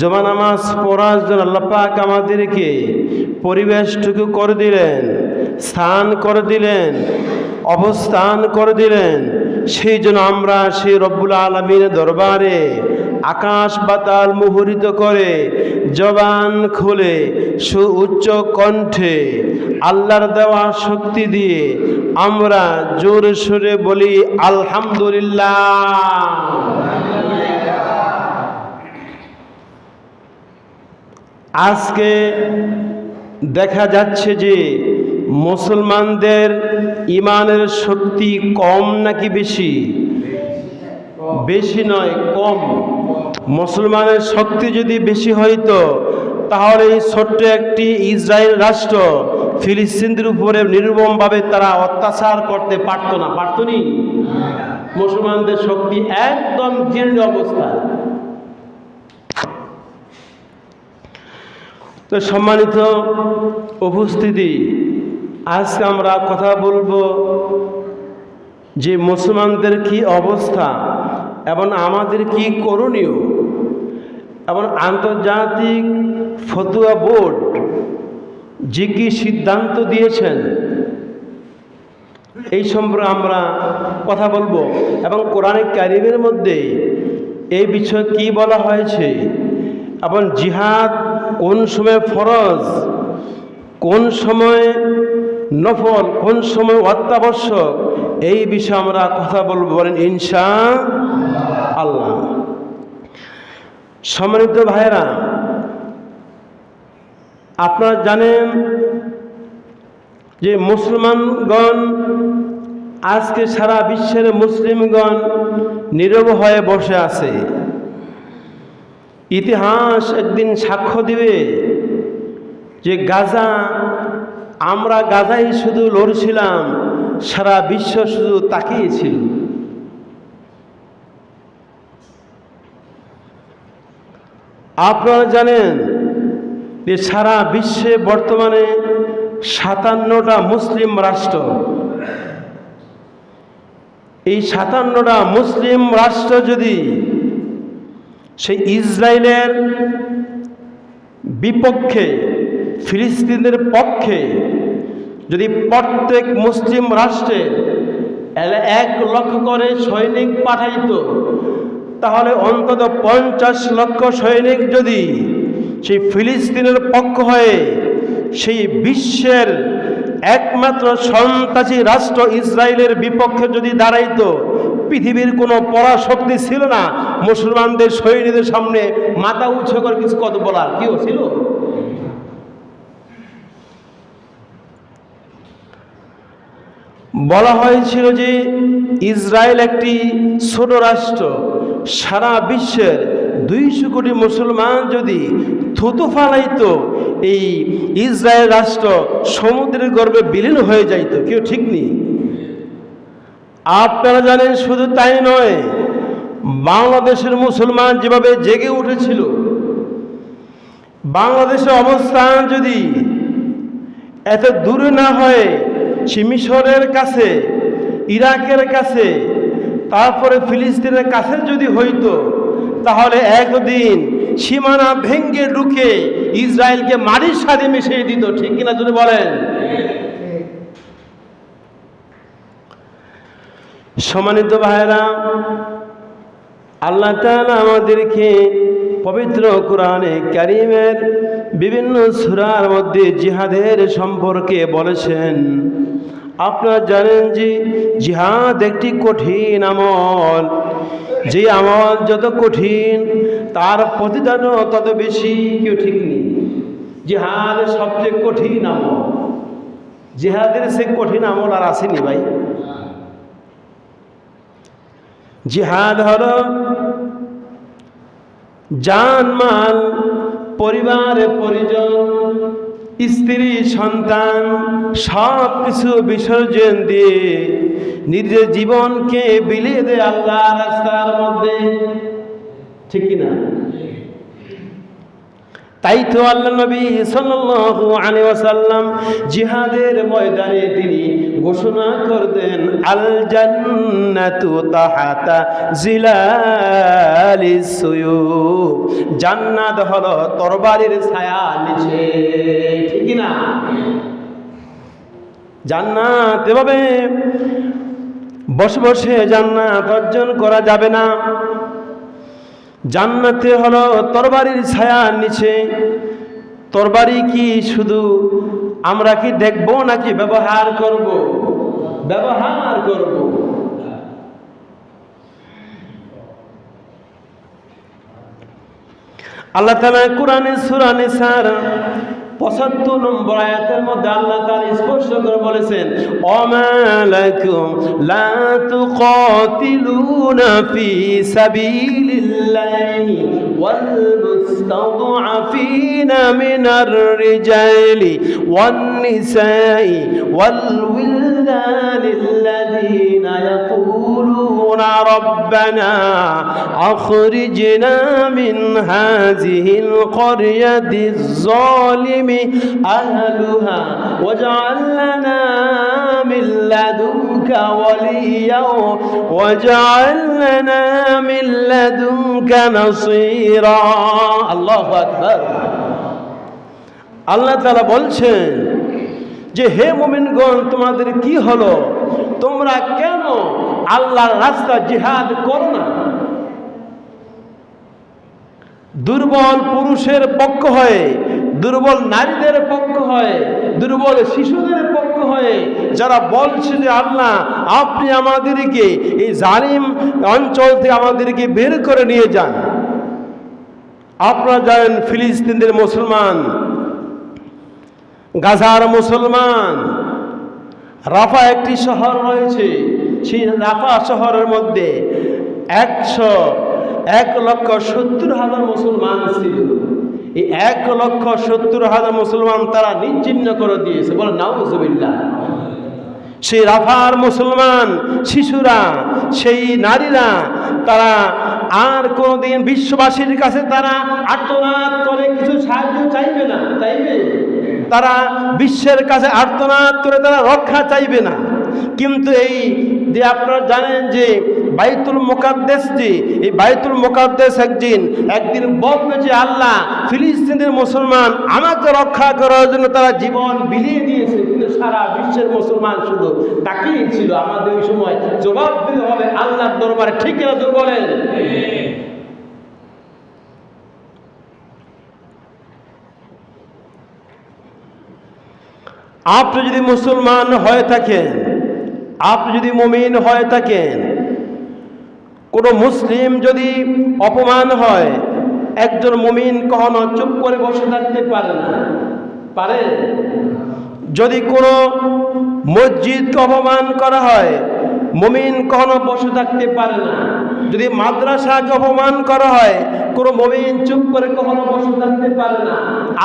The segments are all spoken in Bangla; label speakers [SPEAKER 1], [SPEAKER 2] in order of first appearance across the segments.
[SPEAKER 1] জমা নামাজ পড়ার জন্য আল্লাহ পাক আমাদেরকে পরিবেশটুকু করে দিলেন, স্থান করে দিলেন, অবস্থান করে দিলেন। সেই জন্য আমরা সেই রব্বুল আলমীর দরবারে আকাশ বাতাল মুহরিত করে জবান খুলে সু উচ্চ কণ্ঠে আল্লাহর দেওয়া শক্তি দিয়ে আমরা জোরে সুরে বলি, আলহামদুলিল্লাহ। আজকে দেখা যাচ্ছে যে মুসলমানদের ইমানের শক্তি কম নাকি বেশি? বেশি নয়, কম। মুসলমানের শক্তি যদি বেশি হইতো, তাহলে এই ছোট্ট একটি ইসরায়েল রাষ্ট্র ফিলিস্তিনদের উপরে নির্মমভাবে তারা অত্যাচার করতে পারতো না। পারতো নি? মুসলমানদের শক্তি একদম জীর্ণ অবস্থা তো সম্মানিত উপস্থিতি, আজকে আমরা কথা বলব যে মুসলমানদের কি অবস্থা এবং আমাদের কি করণীয় এবং আন্তর্জাতিক ফতুয়া বোর্ড যে কি সিদ্ধান্ত দিয়েছেন, এই সম্পর্কে আমরা কথা বলব এবং কোরআনিক ক্যারিমের মধ্যে এই বিষয়ে কি বলা হয়েছে এবং জিহাদ কোন সময় ফরজ, কোন সময় নফল, কোন সময় অত্যাবশ্যক, এই বিষয়ে আমরা কথা বলব বলেন ইনশা আল্লাহ সম্মানিত ভাইরা আপনারা জানেন যে মুসলমানগণ আজকে সারা বিশ্বের মুসলিমগণ নীরব হয়ে বসে আছে। ইতিহাস একদিন সাক্ষ্য দিবে যে গাজা, আমরা গাজাই শুধু লড়ছিলাম, সারা বিশ্ব শুধু তাকিয়েছিল আপনারা জানেন যে সারা বিশ্বে বর্তমানে সাতান্নটা মুসলিম রাষ্ট্র। এই সাতান্নটা মুসলিম রাষ্ট্র যদি সেই ইসরায়েলের বিপক্ষে ফিলিস্তিনের পক্ষে যদি প্রত্যেক মুসলিম রাষ্ট্রে এক লক্ষ করে সৈনিক পাঠাইত, তাহলে অন্তত পঞ্চাশ লক্ষ সৈনিক যদি সেই ফিলিস্তিনের পক্ষ হয়ে সেই বিশ্বের একমাত্র সন্ত্রাসী রাষ্ট্র ইসরায়েলের বিপক্ষে যদি দাঁড়াইতো পৃথিবীর কোনো পরাশক্তি ছিল না। মুসলমানদের সৈনিকদের সামনে মাথা উঁচু করে কিছু কত বলার কেউ ছিল বলা হয়েছিল যে ইসরায়েল একটি ছোট রাষ্ট্র, সারা বিশ্বের দুইশো কোটি মুসলমান যদি থুতু ফালাইতো, এই ইসরায়েল রাষ্ট্র সমুদ্রের গর্ভে বিলীন হয়ে যাইত। কেউ ঠিক নেই। আপনারা জানেন শুধু তাই নয়, বাংলাদেশের মুসলমান যেভাবে জেগে উঠেছিল, বাংলাদেশের অবস্থান যদি এত দূরে না হয়, সে মিশরের কাছে, ইরাকের কাছে, তারপরে ফিলিস্তিনের কাছে যদি হইতো, তাহলে একদিন সীমানা ভেঙ্গে ঢুকে ইসরায়েলকে মাটির সাথে মিশিয়ে দিত, ঠিক কিনা যদি বলেন? সম্মানিত ভাইরা আল্লাহ আমাদেরকে পবিত্র কোরআনে কারিমের বিভিন্ন সুরার মধ্যে জিহাদের সম্পর্কে বলেছেন, আপনারা জানেন যে জিহাদ একটি কঠিন আমল। যে আমল যত কঠিন, তার প্রতিদানও তত বেশি। কেউ ঠিক নেই। জিহাদ সবচেয়ে কঠিন আমল। জিহাদের সে কঠিন আমল আর আসেনি ভাই। জিহাদ হল জান, মাল, পরিবার, পরিজন, স্ত্রী, সন্তান, সব কিছু বিসর্জন দিয়ে নিজের জীবনকে বিলিয়ে দেয় আল্লাহ রাস্তার মধ্যে। ঠিক কিনা? তাই তো আল্লাহ নবী ওয়াসাল্লাম জিহাদের ময়দানে তিনি ঘোষণা করতেন আল জান্নাতু তাহাতা জিলালিস সুয়ুব। জান্নাত হলো তরবারির ছায়া নিচে, ঠিক না? জান্নাত এভাবে বসে বসে জান্নাত অর্জন করা যাবে না। জান্নাতে হলো তরবারির ছায়ার নিচে। তরবারি কি শুধু আমরা কি দেখব নাকি ব্যবহার করব? ব্যবহার করব। আল্লাহ তালা কোরআনে সুরানে সার পঁচাত্তর নম্বর আয়াতের মধ্যে আল্লাহ তার স্পষ্ট করে বলেছেন অমালাকুম লা তুকাতিলুনা ফি الليل والمستضعفين من الرجال والنساء والولدان الذين ربنا أخرجنا من هذه القرية الظالم أهلها واجعل لنا من لدنك وليا واجعل لنا من لدنك نصيرا الله أكبر আল্লাহ তালা বলছেন যে হে মোমিনগণ তোমাদের কি হলো তোমরা কেন আল্লাহর রাস্তা জিহাদ করো না। দুর্বল পুরুষের পক্ষ হয়ে, দুর্বল নারীদের পক্ষ হয়ে, দুর্বল শিশুদের পক্ষ হয়ে, যারা বলছে যে, আল্লাহ, আপনি আমাদেরকে এই জালিম অঞ্চল থেকে আমাদেরকে বের করে নিয়ে যান। আপনারা জানেন, ফিলিস্তিনদের মুসলমান, গাজার মুসলমান, রাফা একটি শহর রয়েছে। সেই রাফা শহরের মধ্যে একশো এক লক্ষ সত্তর হাজার মুসলমান ছিল। এই এক লক্ষ সত্তর হাজার মুসলমান তারা নিশ্চিন্ন করে দিয়েছে। বলে নাউজুবিল্লাহ। সেই রাফার মুসলমান শিশুরা, সেই নারীরা, তারা আর কোনোদিন বিশ্ববাসীর কাছে তারা আর্তনাদ করে কিছু সাহায্য চাইবে না, চাইবে? তারা বিশ্বের কাছে আর্তনাদ করে তারা রক্ষা চাইবে না। কিন্তু এই যে আপনারা জানেন যে বাইতুল মোকাদ্দেস যে, এই বাইতুল মোকাদ্দেস একদিন একদিন বলবে যে আল্লাহ ফিলিস্তিনের মুসলমান আমাকে রক্ষা করার জন্য তারা জীবন বিলিয়ে দিয়েছে, কিন্তু সারা বিশ্বের মুসলমান শুধু তাকিয়ে ছিল। আমাদের ওই সময় জবাব দিতে হবে, আল্লাহর দরবারে ঠিক না তো বলেন? আপনি যদি মুসলমান হয়ে থাকেন আপনি যদি মমিন হয়ে থাকেন, কোনো মুসলিম যদি অপমান হয়, একজন মমিন কখনো চুপ করে বসে থাকতে পারে না। পারে? যদি কোনো মসজিদকে অপমান করা হয় মমিন কখনো বসে থাকতে পারে না। যদি মাদ্রাসাকে অপমান করা হয়, কোনো মমিন চুপ করে কখনো বসে থাকতে পারে না।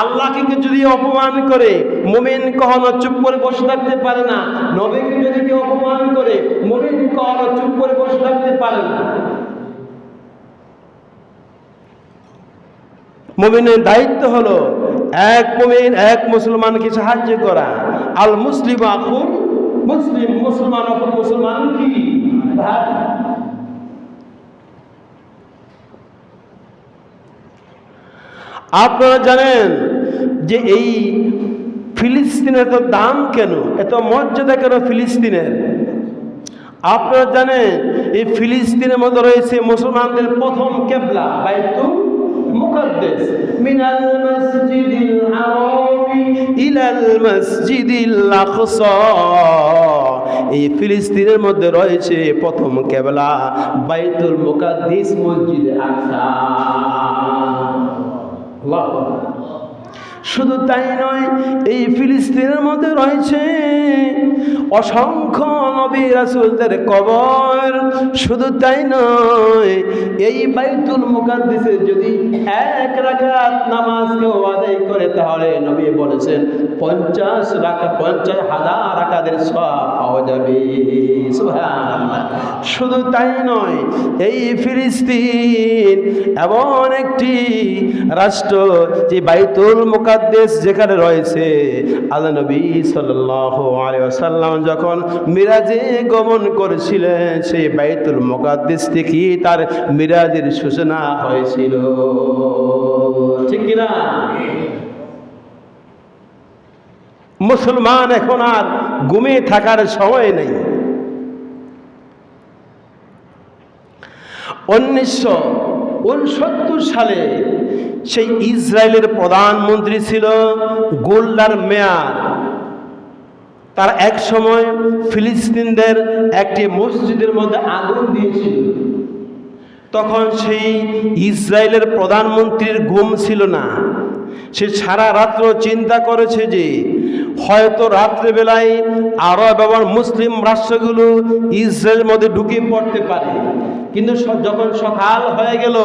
[SPEAKER 1] আল্লাহকে যদি অপমান করে, মমিন কখনো চুপ করে বসে থাকতে পারে না। নবীকে যদি কেউ অপমান করে, মমিন কখনো চুপ করে বসে থাকতে পারে না। মুমিনের দায়িত্ব হলো, এক মুমিন এক মুসলমানকে সাহায্য করা। আল মুসলিম আখুন মুসলিম, মুসলমান অপর মুসলমান কি? ভাই আপনারা জানেন যে এই ফিলিস্তিনের এত দাম কেন? এত মর্যাদা কেন ফিলিস্তিনের? আপনারা জানেন এই ফিলিস্তিনের মধ্যে রয়েছে মুসলমানদের প্রথম কেবলা, বাইতুল মুকদ্দেস। মিনাল মসজিদিল মসজিদিল আকসা এই ফিলিস্তিনের মধ্যে রয়েছে প্রথম কেবলা বাইতুল মুকাদ্দিস মসজিদ আকসা আল্লাহু। শুধু তাই নয়, এই ফিলিস্তিনের মধ্যে রয়েছে অসংখ্য নবী রাসুলদের কবর শুধু তাই নয়, এই বাইতুল মুকাদ্দিসে যদি এক রাকাত নামাজ কেউ আদায় করে, তাহলে নবী বলেছেন, পঞ্চাশ রাখা পঞ্চাশ হাজার রাকাতের সব পাওয়া যাবে। শুধু তাই নয়, এই ফিলিস্তিন এমন একটি রাষ্ট্র যে বাইতুল মুকাদ্দেস যেখানে রয়েছে আল্লাহ নবী সাল্লাম যখন মিরাজে গমন করেছিলেন, সেই বাইতুল মুকাদ্দেস থেকে তার মিরাজের সূচনা হয়েছিল। ঠিক কিনা? মুসলমান এখন আর ঘুমিয়ে থাকার সময় নেই। উনিশশো উনসত্তর সালে সেই ইসরায়েলের প্রধানমন্ত্রী ছিল গোল্ডার মেয়ার। তার এক সময় ফিলিস্তিনদের একটি মসজিদের মধ্যে আগুন দিয়েছিল। তখন সেই ইসরায়েলের প্রধানমন্ত্রীর ঘুম ছিল না। সে সারা রাত্র চিন্তা করেছে যে, হয়তো রাত্রেবেলায় আরব এবং মুসলিম রাষ্ট্রগুলো ইসরায়েলের মধ্যে ঢুকে পড়তে পারে। কিন্তু যখন সকাল হয়ে গেল,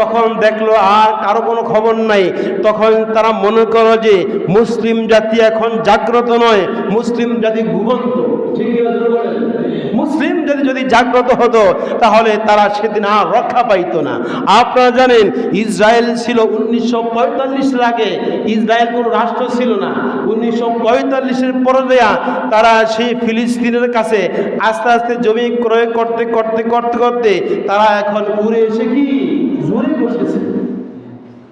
[SPEAKER 1] তখন দেখল আর কারও কোনো খবর নাই। তখন তারা মনে করো যে মুসলিম জাতি এখন জাগ্রত নয়, মুসলিম জাতি ঘুমন্ত? মুসলিম যদি যদি জাগ্রত হতো, তাহলে তারা সেদিন আর রক্ষা পাইতো না। আপনারা জানেন, ইসরায়েল ছিল উনিশশো পঁয়তাল্লিশের আগে। ইসরায়েল কোনো রাষ্ট্র ছিল না। উনিশশো পঁয়তাল্লিশের পরে দেয়া তারা সেই ফিলিস্তিনের কাছে আস্তে আস্তে জমি ক্রয় করতে করতে করতে করতে তারা এখন উড়ে এসে কি জোরে বসেছে?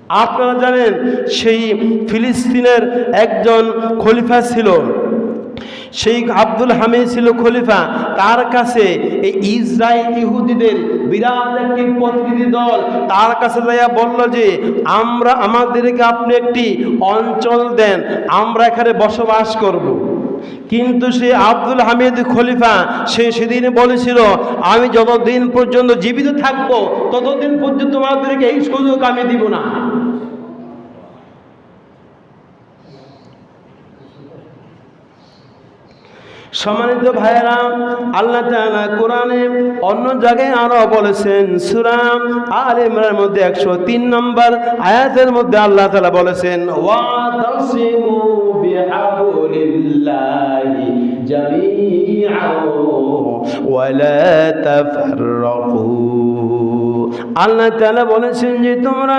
[SPEAKER 1] আপনারা জানেন, সেই ফিলিস্তিনের একজন খলিফা ছিল। সেই আব্দুল হামিদ ছিল খলিফা। তার কাছে এই ইসরায়েল ইহুদিদের বিরাট একটি প্রতিনিধি দল, তার কাছে যাইয়া বলল যে, আমরা আমাদেরকে আপনি একটি অঞ্চল দেন, আমরা এখানে বসবাস করব। কিন্তু সে আব্দুল হামিদ খলিফা, সে সেদিন বলেছিল, আমি যতদিন পর্যন্ত জীবিত থাকব, ততদিন পর্যন্ত তোমাদেরকে এই সুযোগ আমি দিব না। সম্মানিত ভাইয়েরা, আল্লাহ কোরআনে অন্য জায়গায় আরও বলেছেন সুরাম আল ইমরানের মধ্যে একশো তিন নম্বর আয়াতের মধ্যে আল্লাহ তাআলা বলেছেন ওয়াতাসিমু বিহাবলিল্লাহি জামিআন ওয়ালা তাফাররাকু। আল্লাহ তাআলা বলেছেন যে তোমরা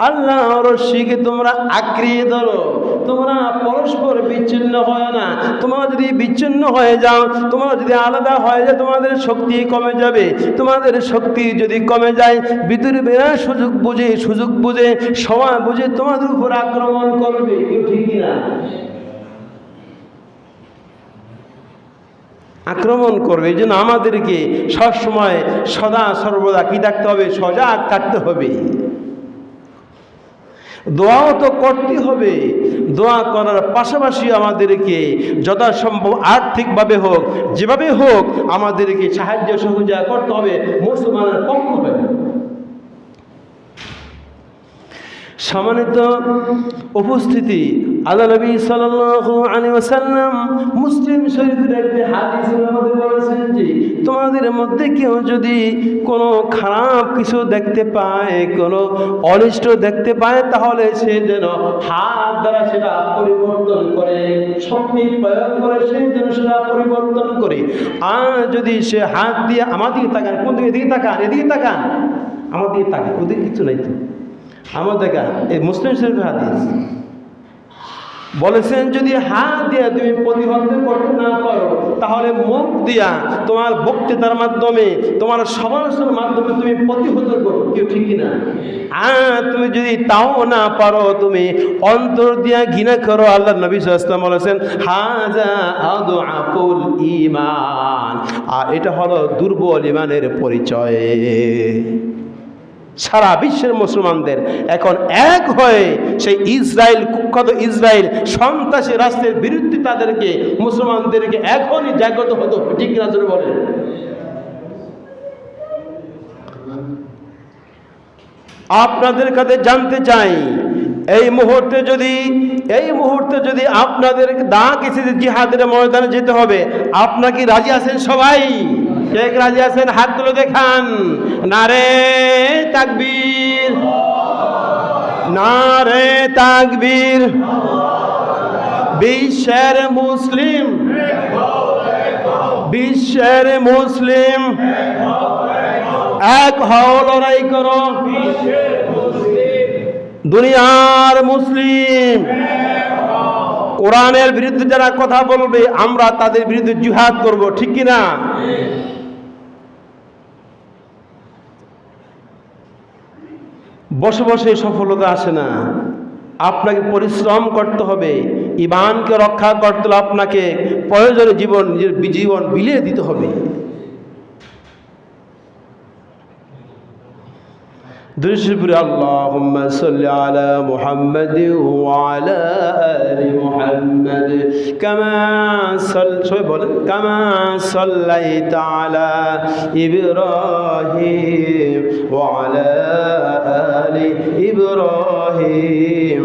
[SPEAKER 1] আল্লাহ রশ্মিকে তোমরা আঁকড়িয়ে ধরো। তোমরা পরস্পর বিচ্ছিন্ন হয় না। তোমরা যদি বিচ্ছিন্ন হয়ে যাও, তোমরা যদি আলাদা হয়ে যায় তোমাদের শক্তি কমে যাবে। তোমাদের শক্তি যদি কমে যায় বিদ্যুৎ বেড়া সুযোগ বুঝে সুযোগ বুঝে সময় বুঝে তোমাদের উপর আক্রমণ করবে। ঠিক না আক্রমণ করবে, এই জন্য আমাদেরকে সবসময় সদা সর্বদা কি থাকতে হবে? সজাগ থাকতে হবে। দোয়াও তো করতে হবে। দোয়া করার পাশাপাশি আমাদেরকে যথাসম্ভব আর্থিকভাবে হোক, যেভাবে হোক, আমাদেরকে সাহায্য সহযোগিতা করতে হবে মুসলমানের পক্ষ হয়ে সম্মানিত উপস্থিতি, আল্লাহ নবী সাল্লাল্লাহু আলাইহি ওয়াসাল্লাম মুসলিম শরীফের একটি মধ্যে বলেছেন যে, তোমাদের মধ্যে কেউ যদি কোনো খারাপ কিছু দেখতে পায়, কোনো অনিষ্ট দেখতে পায়, তাহলে সে যেন হাত দ্বারা সেটা পরিবর্তন করে শক্তি প্রয়োগ করে, সে যেন সেটা পরিবর্তন করে। আর যদি সে হাত দিয়ে আমার দিকে তাকান, কোন দিকে? এদিকে তাকান এদিকে তাকান। আমার দিকে তাকান, ওদিকে কিছু নাই তো। আমার দেখা, এই মুসলিম শরীফের হাদিস। বলেছেন, যদি হাত দিয়ে তুমি প্রতিহত করতে না পারো, তাহলে মুখ দিয়া তোমার বক্তৃতার মাধ্যমে, তোমার সমালোচনার মাধ্যমে তুমি প্রতিহত করো। কেউ ঠিক না আর তুমি যদি তাও না পারো, তুমি অন্তর দিয়া ঘৃণা করো। আল্লাহ নবী সাল্লাম বলেছেন, হাজা আদু আফুল ইমান আর এটা হলো দুর্বল ইমানের পরিচয়। সারা বিশ্বের মুসলমানদের। এখন এক হয়ে সেই ইসরায়েল, কুখ্যাত ইসরায়েল সন্ত্রাসী রাষ্ট্রের বিরুদ্ধে তাদেরকে, মুসলমানদেরকে এখনই জাগ্রত হতো ঠিক না জোরে বলেন? আপনাদের কাছে জানতে চাই, এই মুহূর্তে যদি, এই মুহূর্তে যদি আপনাদের দা কিছু জিহাদের ময়দানে যেতে হবে, আপনারা কি রাজি আছেন সবাই? কে রাজি আছেন, হাত তুলে দেখান। নারে তাকবীর। নারে তাকবীর। বিশ্বের মুসলিম। বিশ্বের মুসলিম। এক হও লড়াই করো। দুনিয়ার মুসলিম। কোরআনের বিরুদ্ধে যারা কথা বলবে, আমরা তাদের বিরুদ্ধে জিহাদ করব, ঠিক কিনা বসে বসে সফলতা আসে না। আপনাকে পরিশ্রম করতে হবে, ইমানকে রক্ষা করতে হলে আপনাকে প্রয়োজনে জীবন, নিজের জীবন বিলিয়ে দিতে হবে। دشبر اللهم صل على محمد وعلى آل محمد. كما صل كما صليت على إبراهيم وعلى آل إبراهيم.